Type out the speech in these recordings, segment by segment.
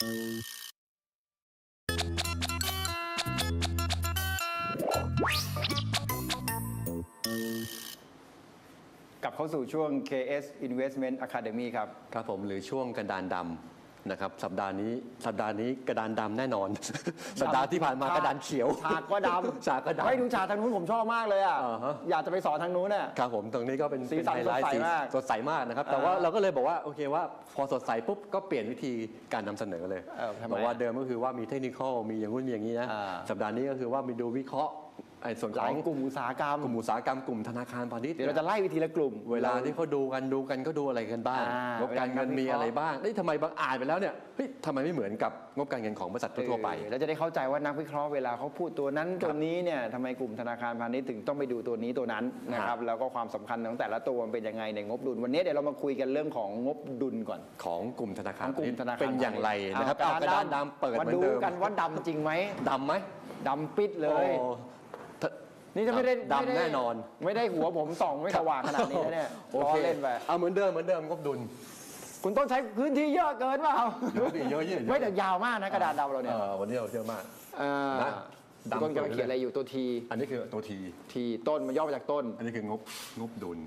กลับเข้าสู่ช่วง KS Investment Academy ครับ ครับผมหรือช่วงกระดานดำ นะครับสัปดาห์นี้สัปดาห์นี้กระดานดำแน่นอน สัปดาห์ที่ผ่านมากระดานเขียวฉากก็ดำฉากก็ดำให้ดูฉากทางนู้นผมชอบมากเลยอะอ่าฮะอยากจะไปสอนทางนู้นน่ะครับผมตรงนี้ก็เป็นสีสันเป็ไฮไลท์สดใสมากสดใสมากนะครับแต่อ่าว่าเราก็เลยบอกว่าโอเคว่าพอสดใสปุ๊บก็เปลี่ยนวิธีการนำเสนอเลยเออทำไมบอกว่าเดิมก็คือว่ามีเทคนิคมีอย่างนู้นมีอย่างนี้นะอ่าสัปดาห์นี้ก็คือว่ามีดูวิเคราะห์ ไอ้ส่วนหขลาอยงกลุ่มอุตสาหกรรมกลุ่มอุตสาหกรรมกลุ่มธนาคารพาณิชย์เดี๋ยวเราจะไล่วิธีละกลุ่ม เวลาที่เขาดูกันดูกันก็ดูอะไรกันบ้างอ่างบการเงินเวลานักวิมีเคราะห์อะไรบ้างเฮ้ยทำไมบางอ่านไปแล้วเนี่ยเฮ้ยทำไมไม่เหมือนกับงบการเงินของบริษัททั่วๆไป เออแล้วจะได้เข้าใจว่านักวิเคราะห์เวลาเขาพูดตัวนั้นตัวนี้เนี่ยทำไมกลุ่มธนาคารพาณิชย์ถึงต้องไปดูตัวนี้ตัวนั้นนะครับแล้วก็ความสำคัญของแต่ละตัวมันเป็นยังไงในงบดุล วันนี้เดี๋ยวเรามาคุยกันเรื่องของงบดุลก่อนของกลุ่มธนาคารของกลุ่มธนาคารเป็นอย่างไรนะครับอ่เอากระดานดำเปิดมาเหมือนดูเดิมกันว่าดำจริงไหมดำไหม ดำปิดเลย โอ้ถ้า นี่จะไม่ได้ดำไม่ได้แน่นอน ไม่ได้หัวผมส่องไม่สว่างขนาดนี้นะเนี่ยโอล้อเคเล่นไปเอาเหมือนเดิมเหมือนเดิมงบดุล คุณต้องใช้พื้นที่เยอะเกินเปล่าเยอะดิเยอะเยอะเยอะ ไม่แต่ยาวมากนะกระดาษดำเราเนี่ยเออวันนี้เราเยอะมากอ่านะคุณต้นดำกำลังเขียนอะไรอยู่ตัวทีอันนี้คือตัวที ทีต้นมันย่อมาจากต้นอันนี้คืองบงบดุล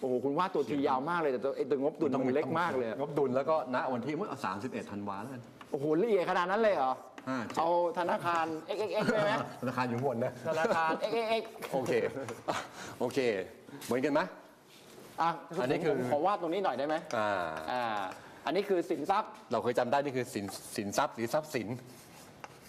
โอ้โหคุณว่าตัวทียาวมากเลยแต่ตัวไอ้ตัวงบดุลมันเล็กมากเลยอะงบดุลแล้วก็ณวันที่เมื่อสามสิบเอ็ดธันวาแล้วกันโอ้โหละเอียดขนาดนั้นเลยเหรอ ห้าเจ็ดเอาธนาคาร XXX ได้ไหมธนาคารอยู่ข้างบนนะ ธนาคาร XXX โอเค โอเค เหมือนกันไหม อะอันนี้คือ ผมขอวาดตรงนี้หน่อยได้ไหมอ่า อ่า อันนี้คือสินทรัพย์ เราเคยจำได้นี่คือสินสินทรัพย์หรือทรัพย์สิน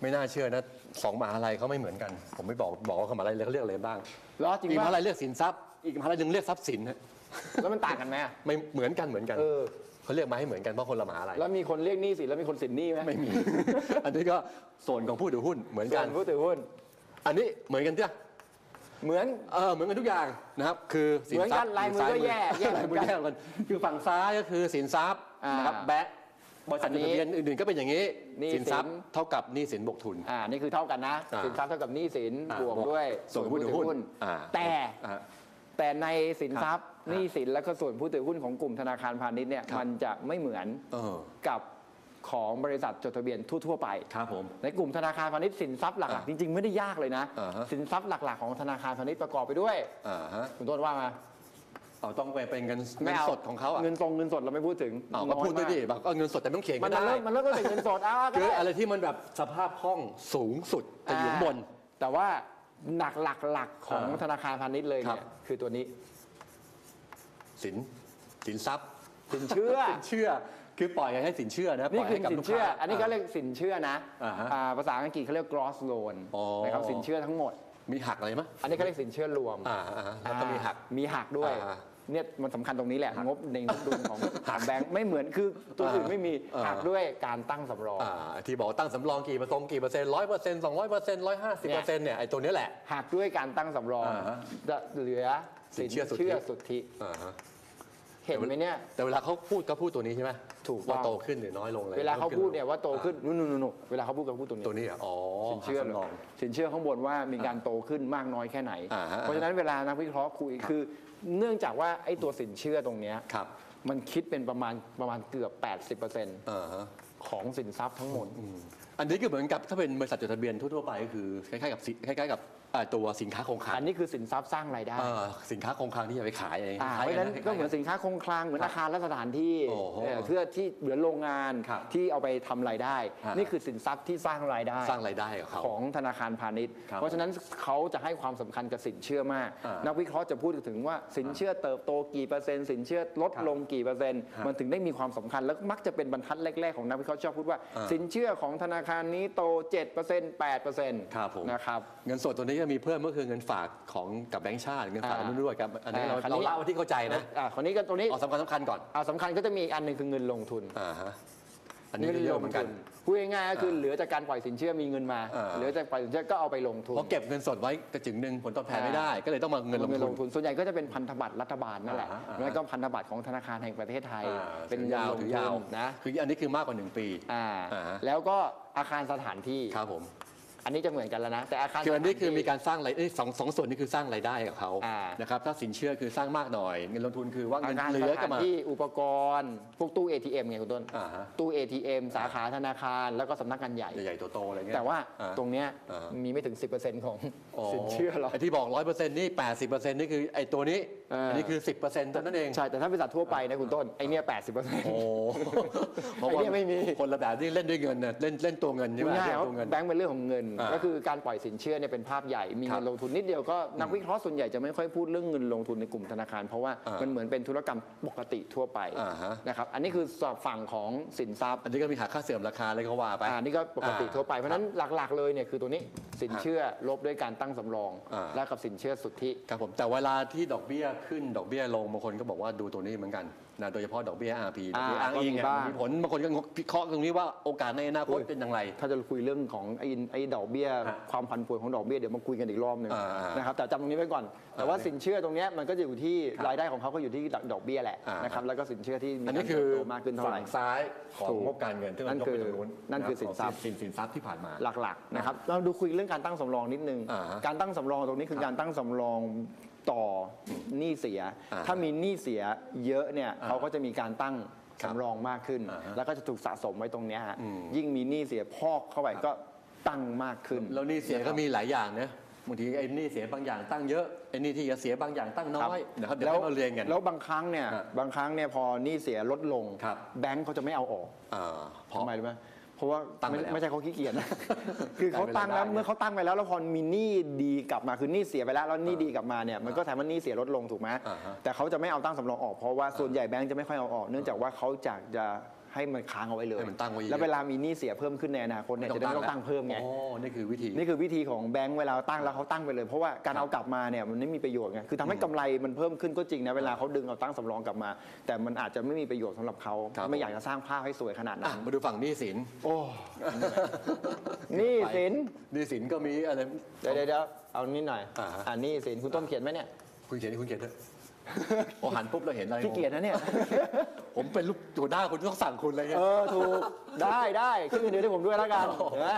ไม่น่าเชื่อนะสองมหาลัยเขาไม่เหมือนกัน ผมไม่บอกบอกว่าเขามหาลัยเขาเรียกอะไรบ้างแล้วจริงอีกมป่ะหาลัยเรียกสินทรัพย์ อีกมหาลัยหนึ่งเรียกทรัพย์สินฮะแล้วมันต่างกันไหมอะ ไม่เหมือนกันเหมือนกัน เออ เขาเรียกมาให้เหมือนกันเพราะคนละมหาลัยแล้วมีคนเรียกหนี้สินแล้วมีคนสินหนี้ไหมไม่มี อันนี้ก็ส่วนของผู้ถือหุ้นเหมือนส่กัวนนผู้ถือหุ้น อันนี้เหมือนกันจ้ะเหมือน เออเหมือนกันทุกอย่างนะครับ คือสินทรัพย์เหมือนกันลายมือก็แย่แย่ลายมือแย่เหมือนกันคือฝั่งซ้ายก็คือสินทรัพย์อ่านนะครับแบะบริษัทจดทะเบียนอื่นๆก็เป็นอย่างนี้หนี้สินทรัพย์สินเท่ากับหนี้สินบวกทุน อ่านี่คือเท่ากันนะอ่าสินทรัพย์เท่ากับหนี้สินอ่าบวกด้วยส่วนผู้ถือหุ้นอ่าแต่อ่า แต่ในสินทรัพย์ครับหนี้สินและก็ส่วนผู้ถือหุ้นของกลุ่มธนาคารพาณิชย์เนี่ยครับมันจะไม่เหมือนเออ กับของบริษัทจดทะเบียนทั่ว ๆ ไป ครับผม ในกลุ่มธนาคารพาณิชย์สินทรัพย์หลักอ่าๆจริง ๆ ไม่ได้ยากเลยนะ อ่าฮะ สินทรัพย์หลัก ๆ ของธนาคารพาณิชย์ประกอบไปด้วยอ่าฮะคุณต้นว่ามาเอาต้องไปเป็นเงินไม่เงินเอาสดของเขาอะเงินตรงเงินสดเราไม่พูดถึงเอาก็พูดด้วยดิบอกเอาเงินสดแต่ไม่ต้องเขียนมัก็นได้เริ่มมันเริ่มต้นเป็นเงินสดอ้าวก็คือได้ อะไรที่มันแบบสภาพคล่องสูงสุดจะอยู่ข้างบน แต่ว่า หนักหลักหลักของอ่าธนาคารพาณิชย์เลยครัเนี่ยบคือตัวนี้ สินสินทรัพย์สินเชื่อ สินเชื่อ คือปล่อยให้สินเชื่อนะนี่ปล่อยคือให้กับสินลูกเชื่อค้าอันนี้เขาเรียกสินเชื่อนะอ่าฮะอ่าภาษาอังกฤษเขาเรียก gross loan อ๋อ นะครับสินเชื่อทั้งหมด มีหักอะไรไหมยอันนี้เขาเรียกสินเชื่อรวมอ่าอ่าแล้วก็มีหัก มีหักด้วย อ่า เนี่ยมันสำคัญตรงนี้แหละ งบในงบดุลของของแบงค์ไม่เหมือนคือตัวอื่นไม่มีอ่าหักด้วยการตั้งสำรอง อ่าที่บอกว่าตั้งสำรองกี่เปอร์เซ็นต์กี่เปอร์เซ็นต์ร้อยเปอร์เซ็นต์สองร้อยเปอร์เซ็นต์ร้อยห้าสิบเปอร์เซ็นต์เนี่ยไอ้ตัวนี้แหละ หักด้วยการตั้งสำรองอ่าฮะจะเหลือสินเชื่อสุทธิสุทธิ อ่าฮะ เห็นไหมเนี่ย แต่เวลาเขาพูดก็พูดตัวนี้ใช่ไหมถูกต้อง ว่าโตขึ้นหรือน้อยลงอะไรเวลาเขาพูดเนี่ยว่าโตขึ้นนู่นนู่นนู่นเวลาเขาพูดเขาพูดตรงนี้ ตัวนี้เหรออ๋อสินเชื่อหักสำรอง สินเชื่อข้างบนว่ามีการโตขึ้นมากน้อยแค่ไหน อ่าฮะ เพราะฉะนั้นเวลานักวิเคราะห์คุยคือ เนื่องจากว่าไอ้ตัวสินเชื่อตรงเนี้ยครับมันคิดเป็นประมาณประมาณเกือบ 80%อ่าฮะ ของสินทรัพย์ทั้งหมด อันนี้ก็เหมือนกับถ้าเป็นบริษัทจดทะเบียนทั่วๆไปก็คือคล้ายๆกับสิคล้ายๆกับอ่าตัวสินค้าคงคลัอังนนี้คือสินทรัพย์สร้างรายได้เอ่อสินค้าคงคลังที่จะไปขายเองอ่าคล้ายเพราะฉะนั้นคล้ายก็เหมือนสินค้าคงคลังเหมือนอาคารและสถานที่โอ้โหเออเพื่อที่เหลือโรงงานครับที่เอาไปทำรายได้ ฮะ นี่คือสินทรัพย์ที่สร้างรายได้ สร้างรายได้กับเขา ของธนาคารพาณิชย์ ครับเพราะฉะนั้นเขาจะให้ความสำคัญกับสินเชื่อมาก อ่านันักวิเคราะห์จะพูดถึงว่าสินเชื่อเติบโตกี่เปอร์เซ็นต์สินเชื่อลดครับลงกี่เปอร์เซ็นต์ฮะมันถึงได้มีความสำคัญแล้วมักจะเป็นบรรทัดแรกๆของนักวิเคราะห์ชอบพูดว่า อ่าสินเชื่อของธนาคารนี้โต 7% 8%ครับผมนะครับ เงินสดตัวนี้จะมีเพิ่มก็คือเงินฝากของกับแบงก์ชาติเงินฝากอ่านู่นด้วยครับอันนี้เราอ่าคันเรานี้เล่าที่เข้าใจนะอ่าคนนี้ก็ตัวนี้เอาสำคัญสำคัญก่อนอ่าสำคัญก็จะมีอีกอันหนึ่งคือเงินลงทุน อ่าฮะอันนี้ก็เยอะเหมือนกันพูดง่ายๆก็คือเหลือจากการปล่อยสินเชื่อมีเงินมาอ่าเหลือจากปล่อยสินเชื่อก็เอาไปลงทุน เพราะเก็บเงินสดไว้กระจึงหนึ่งผลตอบแทนไม่ได้ก็เลยต้องมาเงินลงเงินทุลนงทุนส่วนใหญ่ก็จะเป็นพันธบัตรรัฐบาลนั่นแหละอ่าฮะแล้วก็พันธบัตรของธนาคารแห่งประเทศไทย อ่าเป็นถือเงินยาวลงถือทุยาวนนะ คืออันนี้คือมากกว่าหนึ่งปี อ่าอ่าฮะ แล้วก็อาคารสถานที่ ครับผม อันนี้จะเหมือนกันแล้วนะ แต่อาคาร คืออันนี้คือมีสถการสร้างรายเอ้ยสองสองส่วนนี้คือสร้างรายได้กับเขาอ่านะครับถ้าสินเชื่อคือสร้างมากหน่อยเงินลงทุนคือว่าอาเงินคารเหลืสอก็ถานมา ที่อุปกรณ์ พวกตู้ ATM ไงคุณต้น อ่าฮะ ตู้ ATM สาขาธนาคารแล้วก็สำนักงานใหญ่ ใหญ่ๆโตๆอะไรเงี้ยแต่ว่าอ่าตรงเนี้ยอ่ามีไม่ถึง 10%ของสินเชื่อหรอกไอ้ที่บอกร้อยเปอร์เซ็นต์นี่แปดสิบเปอร์เซ็นต์นี่คือไอ้ตัวนี้ อ่าอันนี้คือสิบเปอร์เซ็นต์เท่านั้นเอง ใช่ แต่ถ้าบริษัททั่วไปนะคุณต้น ไอเนี้ย80%โอ้ไอ้เนี่ยไม่มี คนละแบบที่เล่นด้วยเงินน่ะเล่นเล่นตัวเงินใช่พูไหดมง่ายเล่นว่าตัวเงิน แบงก์เป็นเรื่องของเงิน อ่าก็คือการปล่อยสินเชื่อเนี่ยเป็นภาพใหญ่ มีครัเงิบนลงทุนนิดเดียวก็นักวิเคราะห์ส่วนใหญ่จะไม่ค่อยพูดเรื่องเงินลงทุนในกลุ่มธนาคาร เพราะว่าอ่ามัมันเหมือนเป็นธุรกรรมปกติทั่วไปอ่าฮะ นะครับ อันนี้คือสอบฝั่งของสินทรัพย์อันนี้ก็มีหักค่าเสื่อมราคาอะไรเขาว่าไปอ่านี่ก็ปกติอ่าทั่วไป เพราะฉะนั้นหลักๆเลยเนี่ยคือตัวนี้สินเชื่อลบด้วยการตั้งสำรอง อ่า และกับสินเชื่อสุทธิ ครับผมแต่เวลาที่ดอกเบี้ยขึ้นดอกเบี้ยลงบางคนก็บอกว่าดูตัวนี้เหมือนกันนะโดยเฉพาะดอกเบี้ย RP ดอกเบี้ยอ่าอ้างอิงก็มีเนี่ยบ้างมีผลบางคนก็พิเคราะห์ตรงนี้ว่าโอกาสในอนาคตอุ้ยเป็นอย่างไร ถ้าจะคุยเรื่องของไอ้ไอ้ดอกเบี้ยฮะความผันผวนของดอกเบี้ยเดี๋ยวมาคุยกันอีกรอบหนึ่งอ่าๆนะครับแต่จำตรงนี้ไว้ก่อน แต่ว่าอ่าสินเชื่อตรงเนี้ยมันก็จะอยู่ที่ครับรายได้ของเขาก็อยู่ที่ดอกเบี้ยแหละอ่านนะครับแล้วก็สินเชื่อที่มีอันนี้การคืเติอบโตมากขึ้นเท่าไหร่ฝั่งซ้ายของถูกงบการเงินที่นั่มันนยกไปตรงนู้นคือนั่นคือสินทรัพย์สินสินทรัพย์ที่ผ่านมาหลักๆนะครับเราดูคุยเรื่องการตั้งสำรองนิดนึงอ่าฮะการตั้งสำรองตรงนี้คือการตั้งสำรอง ต่อหนี้เสีย อ่าถ้ามีหนี้เสียเยอะเนี่ยอ่าเขาก็จะมีการตั้งครับสำรองมากขึ้น อ่าฮะแล้วก็จะถูกสะสมไว้ตรงเนี้ยฮะอืม ยิ่งมีหนี้เสียพอกเข้าไปก็ตั้งมากขึ้น แล้วหนี่เสียก็มีหลายอย่างนะบางทีไอ้หนี่เสียบางอย่างตั้งเยอะไอ้หนี่ที่จะเสียบางอย่างตั้งน้อยนะครับเดี๋ยวให้เราเรียนกัน แล้วบางครั้งเนี่ย ฮะบางครั้งเนี่ยพอหนี้เสียลดลง ครับ แบงก์เขาจะไม่เอาออกอ่าเพราะ ทำไมรู้ไหมเพ ราะว่าตั้งไปไม่แล้วไม่ใช่เขาขี้เกียจนะ คือเขาตั้งแล้วได้เมื่อเขาตั้งไปแล้วแล้วพอมีหนี้ดีกลับมาคือหนี้เสียไปแล้วแล้วหนี้ดีกลับมาเนี่ยมันก็ทำให้หนี้เสียลดลงถูกไหมอ่าฮะแต่เขาจะไม่เอาตั้งสำรองออกเพราะว่าส่วนใหญ่แบงก์จะไม่ค่อยเอาออก เนื่องจากว่าเขาอยากจะ ให้มันค้างเอาไว้เลย ให้มันตั้งไว้เยอะ แล้วเวลามีหนี้เสียเพิ่มขึ้นในอนาคตเนี่ยจะได้ไม่ต้องตั้งเพิ่มไง อ๋อ นี่คือวิธี นี่คือวิธีของแบงก์เวลาตั้งแล้วเขาตั้งไปเลย เพราะว่าการเอากลับมาเนี่ยมันไม่มีประโยชน์ไงคือทำให้กำไรมันเพิ่มขึ้นก็จริงนะเวลาเขาดึงเอาตั้งสำรองกลับมา แต่มันอาจจะไม่มีประโยชน์สำหรับเขาครับ ไม่อยากจะสร้างภาพให้สวยขนาดอะนั้นมาดูฝั่งหนี้สินโอ้นี่สินหนี้สินก็มีอะไร เดี๋ยวเดี๋ยวเดี๋ยวเอานิดหน่อยอ่าฮะอ่านี่สินคุณต้นเขียนไหมเนี่ย คุณเขียนนี่คุณเขียนเถอะ พอหันปุ๊บเราเห็นอะไรขี้เกียจนะเนี่ย ผมเป็นลูกหัวหน้าคุณต้องสั่งคุณอะไรเงี้เอยอถูกได้ได้ขึ้นเงินเดือนให้ผมด้วยแล้วกันเห็นไหม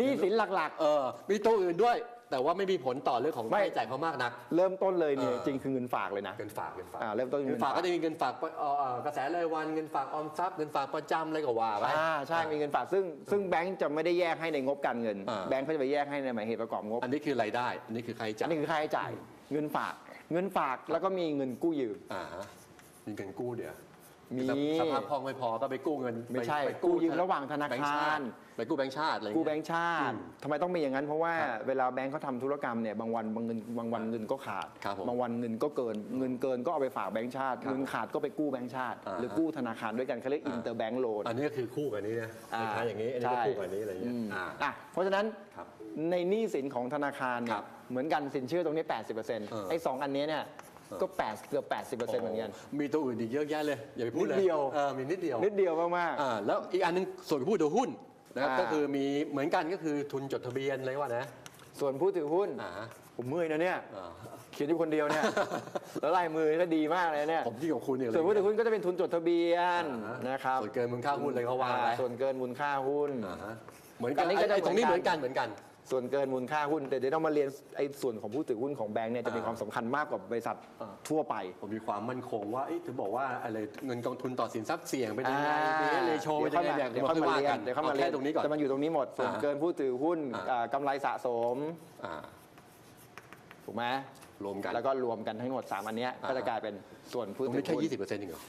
นี่สินหลัก เออ มีตัวอื่นด้วย แต่ว่าไม่มีผลต่อเรื่องของไม่ ค่าใช้จ่ายเขามากนัก ๆ เริ่มต้นเลยเนี่ยเออ จริงคือเงินฝากเลยนะเงินฝากเงินฝากอ่าเริ่มต้นเงิเงินนฝาฝากกก็จะมีเงินฝากเอ่อกระแสรายวันเงินฝากออมทรัพย์เงินฝากประจำอะไรก็ว่าไป อ่าใช่มีเงินฝากซึ่งซึ่งแบงก์จะไม่ได้แยกให้ในงบการเงิน อ่า แบงก์เขาจะไปแยกให้ในหมายเหตุประกอบงบอันนี้คือรายได้ อันนี้คือค่าใช้อัจ่านย นี้คือค่าใช้จ่ายเงินฝาก เงินฝากแล้วก็มีเงินกู้ยืมอ่าฮะมีเงินกู้เดี๋ยว มีสภาพคล่องไม่พอก็ไปกู้เงินไม่ใช่ปกู้ยืมระหว่างธนาแบงค์คาชารติไปกู้แบงค์ชาติอะไรกู้เงี้ยแบงก์ชาติทำไมต้องมีอย่างนั้นเพราะว่าเวลาแบงก์เขาทำธุรกรรมเนี่ยบางวันบางเงินบางวันเงินก็ขาดครับผมบางวันเงินก็เกินเงินเกินก็เอาไปฝากแบงก์ชาติครับเงินขาดก็ไปกู้แบงก์ชาติอ่าหรือกู้ธนาคารด้วยกันเขาเรียกอินเตอร์แบงก์โลนอันนี้ก็คือคู่กับอันนี้นะคล้ายๆอย่างนี้อันนี้ก็คู่กับอันนี้อะไรเงี้ยอ่าอะเพราะฉะนั้นครับในหนี้สินของธนาคารเนี่ครัยบเหมือนกันสินเชื่อตรงนี้ 80%ไอ้สองอันนี้เนี่ย ก็8เกือบ80%เหมือนกัน มีตัวอื่นอีกเยอะแยะเลย อย่าไปพูดเลยนิดเดียว เออมีนิดเดียวนิดเดียวมาก อ่าแล้วอีกอันหนึงส่วนผู้ถือหุ้นนะครับอ่า ก็คือมีเหมือนกันก็คือทุนจดทะเบียนอะไรว่านะๆ ส่วนผู้ถือหุ้น อ่าผมเมื่อยนะเนี่ย อ่าเขียนอยู่คนเดียวเนี่ย แล้วลายมือก็ดีมากเลยเนี่ย ผมที่งกับคุณเนี่ยส่วนผู้ถือหุ้นก็จะเป็นทุนจดทะเบียนอ่าฮนะครับส่วนเกินมูลค่าหุ้นอะไรเขาว่าไปอ่ส่วนเกินมูลค่าหุ้น อ่าฮะเหมือนกันอันนี้ก็จะไอ้ตรงนี้เหเหมืมืออนนกักัน นเหมือนกัน ส่วนเกินมูลค่าหุ้น แต่เดี๋ยวต้องมาเรียนไอ้ส่วนของผู้ถือหุ้นของแบงก์เนี่ยจะมีอ่าความสำคัญมากกว่าบริษัทอ่า ทั่วไป ผมมีความมั่นคงว่าเอ๊ะถึงบอกว่าอะไรเงินกองทุนต่อสินทรัพย์เสี่ยงเป็นยังไงอ่าเเลโชเป็นยังไงเนี่ยเดี๋ยวเข้ามาค่อเรียกันเดี๋ยวเข้ามาอเรียแค่นตรงนี้ก่อนจะมาอยู่ตรงนี้หมดส่วนอ่าเกินผู้ถือหุ้นอ่า อ่ากำไรสะสมอ่าถูกไหมรวมกัน แล้วก็รวมกันทั้งหมด 3 อันเนี้ยอ่า ก็จะกลายเป็นส่วนตผู้รงถืนี้อแค่หุ้นยี่สิบเปอร์เซ็นต์เองเหรอ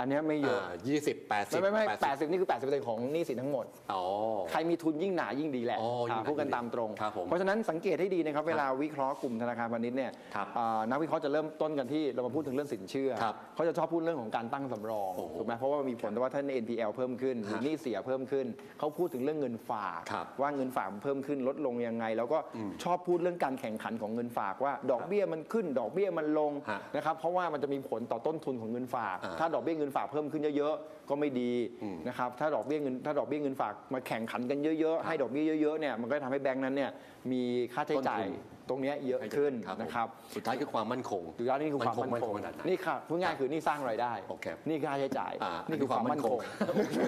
อันเนี้ยไม่เยอะยี่สิบแปดสิบไม่ไม่ไม่แปดสิบนี่คือ80%ของหนี้สินทั้งหมด อ๋อ ใครมีทุนยิ่งหนายิ่งดีแหละอ๋อยิ่งหนาอ่าพูดกันตามตรง ครับผมเพราะฉะนั้นสังเกตให้ดีนะครับ เวลาวิเคราะห์กลุ่มธนาคารพาณิชย์เนี่ยครับอ่านักวิเคราะห์จะเริ่มต้นกันที่เรามาพูดถึงเรื่องสินเชื่อ ครับเขาจะชอบพูดเรื่องของการตั้งสำรองโอ้โหถูกไหมเพราะว่ามีผลต่อว่าท่าน NPL เพิ่มขึ้นหรือหนี้เสียเพิ่มขึ้น เขาพูดถึงเรื่องเงินฝาก ครับว่าเงินฝากมันเพิ่มขึ้นลดลงยังไง แล้วก็ชอบพูดเรื่องการแข่งขันของเงินฝากว่า ดอกเบี้ยมันขึ้นดอกเบี้ยมันลงฮะนะครับเพราะว่ามันจะมีผลต่อต้นทุนของเงินฝาก อ่า ถ้าดอกเบี้ยเงินงินฝากเพิ่มขึ้นเยอะๆ ก็ไม่ดีอืมนะครับถ้าดอกเบี้ยเงินถ้าดอกเบี้ยเงินฝากมาแข่งขันกันเยอะๆ ให้ดอกเบี้ยเยอะๆเนี่ยมันก็ทำให้แบงก์นั้นเนี่ยมีค่าใช้จ่ายต้นทุนตรงเนี้ยเยอะขึ้นผม นะครับสุดท้ายคือความมั่นคง สุดท้ายนี่คือความมั่นคงขนาดไหนนี่ค่ะพูดง่ายคือนี่สร้างรายได้ โอเค นี่คือค่าใช้จ่าย อ่านี่คือความมั่นคงโอเค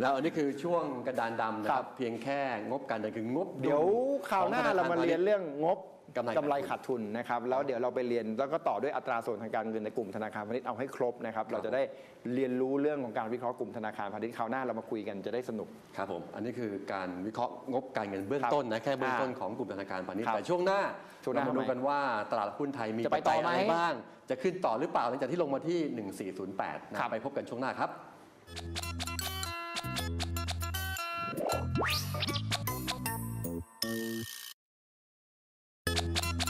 แล้วอันนี้คือช่วงกระดานดำนะคครัรับบเพียงแค่งบการเงินคืองบเดี๋ยวคราวหน้าเรามาเรียนเรื่องงบ กำไรกำไรขาดทุนนะครับแล้วเดี๋ยวเราไปเรียนแล้วก็ต่อด้วยอัตราส่วนทางการเงินในกลุ่มธนาคารพาณิชย์เอาให้ครบนะครับเราจะได้เรียนรู้เรื่องของการวิเคราะห์กลุ่มธนาคารพาณิชย์คราวหน้าเรามาคุยกันจะได้สนุกครับผมอันนี้คือการวิเคราะห์งบการเงินเบื้องต้นนะแค่เบื้องต้นของกลุ่มธนาคารพาณิชย์ครับแต่ช่วงหน้าช่วงหน้าเรามาดูทำไมกันว่าตลาดหุ้นไทยมีจะไปปัจจัยต่อไหมอะไรบ้าง จะขึ้นต่อหรือเปล่าหลังจากที่ลงมาที่ 1408นะครับไปพบกันช่วงหน้าครับ